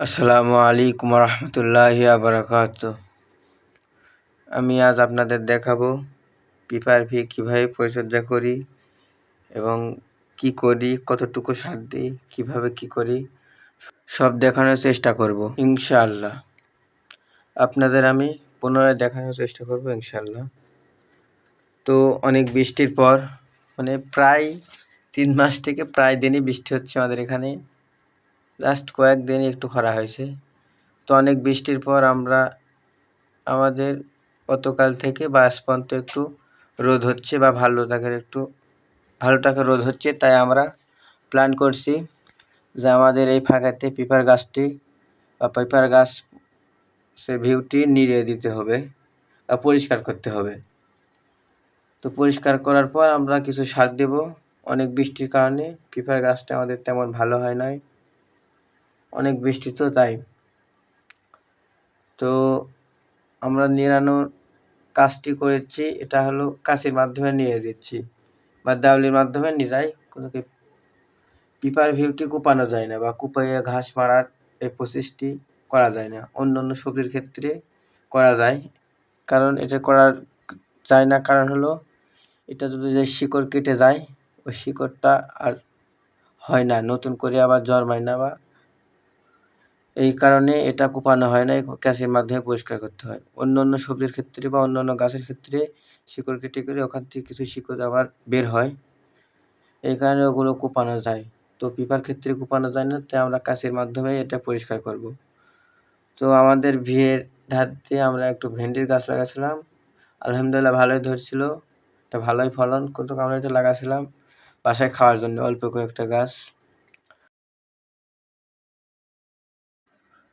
আসসালামু আলাইকুম রহমতুল্লাহি আবরাকাত আমি আজ আপনাদের দেখাবো পিপার ভি কীভাবে পরিচর্যা করি এবং কি করি, কতটুকু সার দিই, কীভাবে কি করি, সব দেখানোর চেষ্টা করব, ইনশাআল্লাহ। আপনাদের আমি পুনরায় দেখানোর চেষ্টা করব, ইনশাআল্লাহ। তো অনেক বৃষ্টির পর মানে প্রায় তিন মাস থেকে প্রায় দিনই বৃষ্টি হচ্ছে আমাদের এখানে। লাস্ট কয়েকদিন একটু খরা হয়েছে। তো অনেক বৃষ্টির পর আমরা আমাদের গতকাল থেকে বা আজ পর্যন্ত একটু রোদ হচ্ছে বা ভালো থাকার একটু, ভালো টাকা রোদ হচ্ছে, তাই আমরা প্ল্যান করছি যে আমাদের এই ফাঁকাতে পিপার গাছটি বা পিপার গাছ সে ভিউটি নিড়িয়ে দিতে হবে বা পরিষ্কার করতে হবে। তো পরিষ্কার করার পর আমরা কিছু সার দেব। অনেক বৃষ্টির কারণে পিপার গাছটা আমাদের তেমন ভালো হয় নাই। অনেক বৃষ্টি তো তাই। তো আমরা নিরানোর কাজটি করেছি, এটা হলো কাশির মাধ্যমে নিয়ে দিচ্ছি বা দাউলির মাধ্যমে নিরাই কোনোকে পিপার ভিউটি কুপানো যায় না বা কুপাইয়ে ঘাস মারার এই প্রসেসটি করা যায় না অন্য অন্য সবজির ক্ষেত্রে করা যায়। কারণ এটা করার যায় না, কারণ হলো এটা যদি যে শিকড় কেটে যায়, ওই শিকড়টা আর হয় না, নতুন করে আবার জন্মায় না বা এই কারণে এটা কোপানো হয় না ক্যাশের মাধ্যমে পরিষ্কার করতে হয়। অন্য অন্য সবজির ক্ষেত্রে বা অন্য অন্য গাছের ক্ষেত্রে শিকড় কেটে করে ওখান থেকে কিছু শিকড় আবার বের হয়। এই কারণে ওগুলো কোপানো যায়। তো পিপার ক্ষেত্রে কোপানো যায় না, তাই আমরা কাশের মাধ্যমে এটা পরিষ্কার করব। তো আমাদের ভিয়ের ধার দিয়ে আমরা একটু ভেন্ডির গাছ লাগাছিলাম। আলহামদুলিল্লাহ ভালোই ধরছিল। এটা ভালোই ফলন কিন্তু আমরা এটা লাগাছিলাম। বাসায় খাওয়ার জন্য অল্প কয়েকটা গাছ।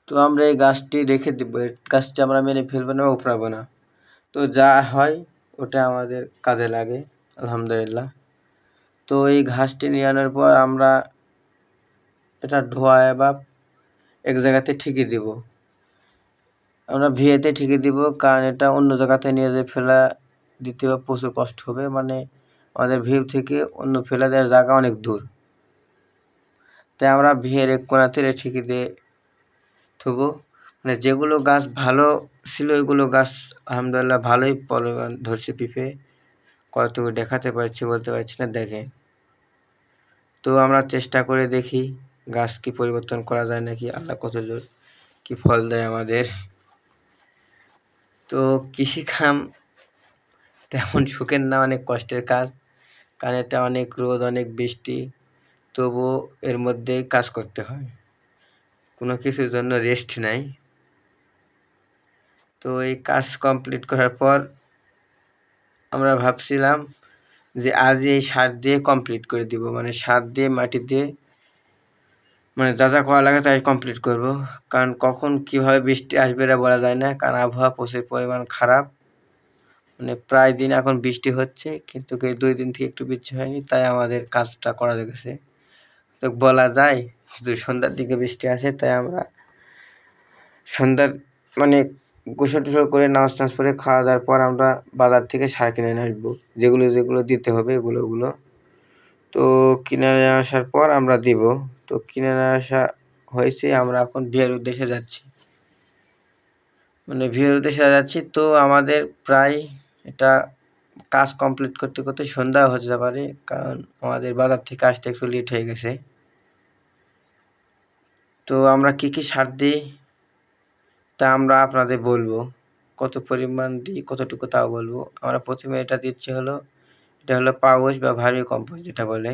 তো আমরা এই গাছটি রেখে দেব। গাছটি আমরা মেরে ফেলব না উপড়াবো না। তো যা হয়, ওটা আমাদের কাজে লাগে, আলহামদুলিল্লাহ। তো এই ঘাসটি নিয়ে আনার পর আমরা এটা ধোয়ায় বা এক জায়গাতে ঠিকই দিব। আমরা ভিয়েতে ঠিকই দিব, কারণ এটা অন্য জায়গাতে নিয়ে যেয়ে ফেলা দিতে বা প্রচুর কষ্ট হবে। মানে আমাদের ভিউ থেকে অন্য ফেলা দেওয়ার জায়গা অনেক দূর। তাই আমরা ভিয়ের এক কোনাতে ঠিকই দিয়ে থুবো মানে যেগুলো গাছ ভালো ছিল, ওইগুলো গাছ আলহামদুলিল্লাহ ভালোই পরিমাণ ধরছে পিঁপে কতটুকু দেখাতে পারছি বলতে পারছি না দেখে তো আমরা চেষ্টা করে দেখি গাছ কি পরিবর্তন করা যায় নাকি, আল্লাহ কত জোর কি ফল দেয় আমাদের। তো কৃষিকাম তেমন সুখের না, অনেক কষ্টের কাজ। কারণ এটা অনেক রোদ, অনেক বৃষ্টি, তবুও এর মধ্যেই কাজ করতে হয়। কোনো কিছুর জন্য রেস্ট নাই। তো এই কাজ কমপ্লিট করার পর আমরা ভাবছিলাম যে আজ এই সার দিয়ে কমপ্লিট করে দিব। মানে সার দিয়ে, মাটি দিয়ে মানে যা যা করা লাগে তাই কমপ্লিট করব। কারণ কখন কীভাবে বৃষ্টি আসবে এটা বলা যায় না। কারণ আবহাওয়া প্রচুর পরিমাণ খারাপ। মানে প্রায় দিন এখন বৃষ্টি হচ্ছে, কিন্তু দুই দিন থেকে একটু বৃষ্টি হয়নি, তাই আমাদের কাজটা করা গেছে। তো বলা যায় শুধু সন্ধ্যার দিকে বৃষ্টি আসে, তাই আমরা সন্ধ্যার মানে গোসল টোসল করে নামাজ টামাজ করে খাওয়া দাওয়ার পর আমরা বাজার থেকে সার কিনে নিয়ে আসব। যেগুলো যেগুলো দিতে হবে, এগুলো, ওগুলো। তো কিনে নিয়ে আসার পর আমরা দিব। তো কিনে নিয়ে আসা হয়েছে, আমরা এখন বিয়ের উদ্দেশ্যে যাচ্ছি। মানে বিয়ের উদ্দেশ্যে যাচ্ছি তো আমাদের প্রায় এটা কাজ কমপ্লিট করতে করতে সন্ধ্যা হতে পারে, কারণ আমাদের বাজার থেকে আসতে একটু লেট হয়ে গেছে। তো আমরা কি কি সার দিই, তা আমরা আপনাদের বলব। কত পরিমাণ দিই, কতটুকু তাও বলব। আমরা প্রথমে এটা দিচ্ছি হলো, এটা হলো পাউচ বা ভারী কম্পোস্ট যেটা বলে।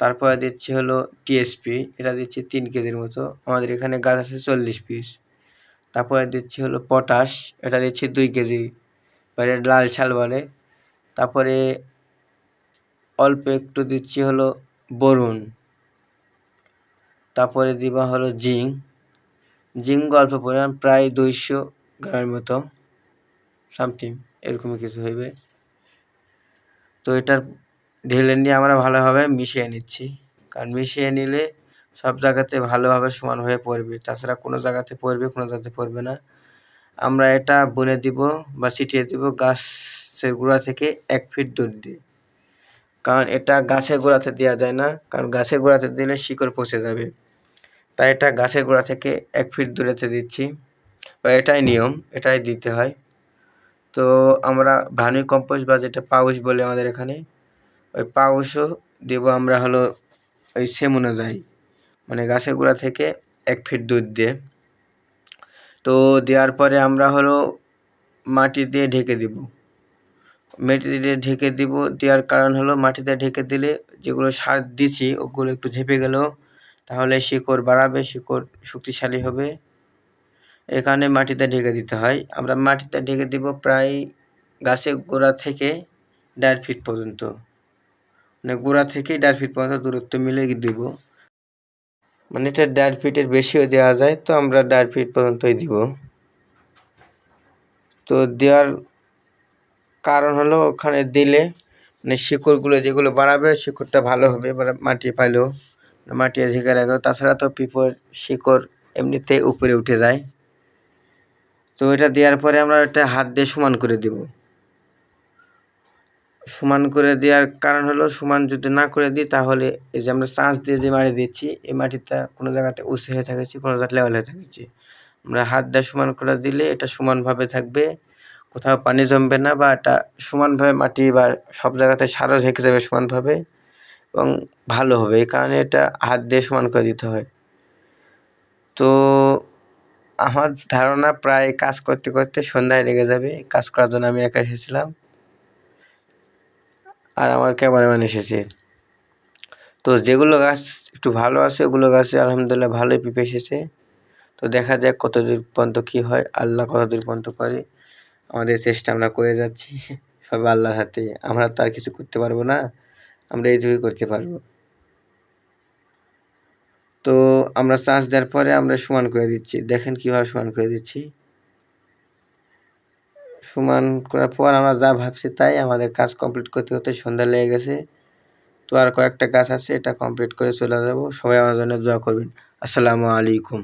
তারপরে দিচ্ছি হলো টিএসপি এটা দিচ্ছি তিন কেজির মতো। আমাদের এখানে গাছ আছে চল্লিশ পিস। তারপরে দিচ্ছি হলো পটাশ, এটা দিচ্ছি দুই কেজি এবারে লাল ছাল বলে। তারপরে অল্প একটু দিচ্ছি হলো বরুণ। তারপরে দিবা হলো জিঙ্ক জিঙ্ক অল্প পরিমাণ প্রায় দুইশো গ্রামের মতো, সামথিং, এরকমই কিছু হইবে। তো এটার ঢেলে নিয়ে আমরা ভালোভাবে মিশিয়ে নিচ্ছি। কারণ মিশিয়ে নিলে সব জায়গাতে ভালোভাবে সমান হয়ে পড়বে। তাছাড়া কোনো জায়গাতে পড়বে, কোনো জায়গাতে পড়বে না। আমরা এটা বুনে দিব বা ছিটিয়ে দিব গাছের গোড়া থেকে এক ফিট দূর দিয়ে। কারণ এটা গাছের গোড়াতে দেওয়া যায় না। কারণ গাছের গোড়াতে দিলে শিকড় পচে যাবে। তাই এটা গাছের গোড়া থেকে এক ফিট দূরেতে দিচ্ছি। এটাই নিয়ম, এটাই দিতে হয়। তো আমরা ভার্মি কম্পোস্ট বা যেটা পাউস বলে আমাদের এখানে, ওই পাউসও দেবো আমরা হলো ওই সেম অনুযায়ী। মানে গাছের গোড়া থেকে এক ফিট দুধ দিয়ে। তো দেওয়ার পরে আমরা হলো মাটি দিয়ে ঢেকে দিব। মাটি দিয়ে ঢেকে দিব, দেওয়ার কারণ হলো মাটিতে ঢেকে দিলে যেগুলো সার দিছি ওগুলো একটু ঝেপে গেল তাহলে শিকড় বাড়াবে, শিকড় শক্তিশালী হবে। এখানে মাটিতে ঢেকে দিতে হয়। আমরা মাটিতে ঢেকে দিব প্রায় গাছের গোড়া থেকে দেড় ফিট পর্যন্ত। মানে গোড়া থেকে দেড় ফিট পর্যন্ত দূরত্ব মিলে দিব। মানে এটা দেড় ফিটের বেশিও দেওয়া যায়, তো আমরা দেড় ফিট পর্যন্তই দিব। তো দেওয়ার কারণ হলো ওখানে দিলে মানে শিকড়গুলো যেগুলো বাড়াবে, শিকড়টা ভালো হবে মাটি পাইলেও। মাটি ঢেকে রাখবে তাছাড়া তো পিপর শিকড় এমনিতে উপরে উঠে যায়। তো এটা দেওয়ার পরে আমরা এটা হাত দিয়ে সমান করে দেব। সমান করে দেওয়ার কারণ হলো, সমান যদি না করে দিই, তাহলে এই যে আমরা চাঁচ দিয়ে যে মাটি দিচ্ছি, এই মাটিটা কোনো জায়গাতে উঁচু হয়ে থাকেছি, কোনো জায়গায় লেভেল হয়ে থাকেছি। আমরা হাত দিয়ে সমান করে দিলে এটা সমানভাবে থাকবে। কোথাও পানি জমবে না বা এটা সমানভাবে মাটি বা সব জায়গাতে সারও ঝেঁকে যাবে সমানভাবে। এবং ভালো হবে। এই কারণে এটা হাত দিয়ে সমান করে দিতে হয়। তো আমার ধারণা প্রায় কাজ করতে করতে সন্ধ্যায় লেগে যাবে। কাজ করার জন্য আমি একা এসেছিলাম। আর আমার ক্যামেরাম্যান এসেছে। তো যেগুলো গাছ একটু ভালো আছে, ওগুলো গাছে আলহামদুলিল্লাহ ভালোই পিঁপে এসেছে। তো দেখা যাক কত দূর পর্যন্ত কী হয়। আল্লাহ কত দূর পর্যন্ত করে। আমাদের চেষ্টা আমরা করে যাচ্ছি। সব আল্লাহর হাতে। আমরা তো আর কিছু করতে পারব না। আমরা এইটুকুই করতে পারব। তো আমরা চার্জ দেওয়ার পরে আমরা সমান করে দিচ্ছি। দেখেন কীভাবে সমান করে দিচ্ছি। সমান করার পর আমরা যা ভাবছি তাই আমাদের কাজ কমপ্লিট করতে করতে সন্ধ্যা লেগে গেছে। তো আর কয়েকটা গাছ আছে, এটা কমপ্লিট করে চলে যাব। সবাই আমার জন্য দোয়া করবেন। আসসালামু আলাইকুম।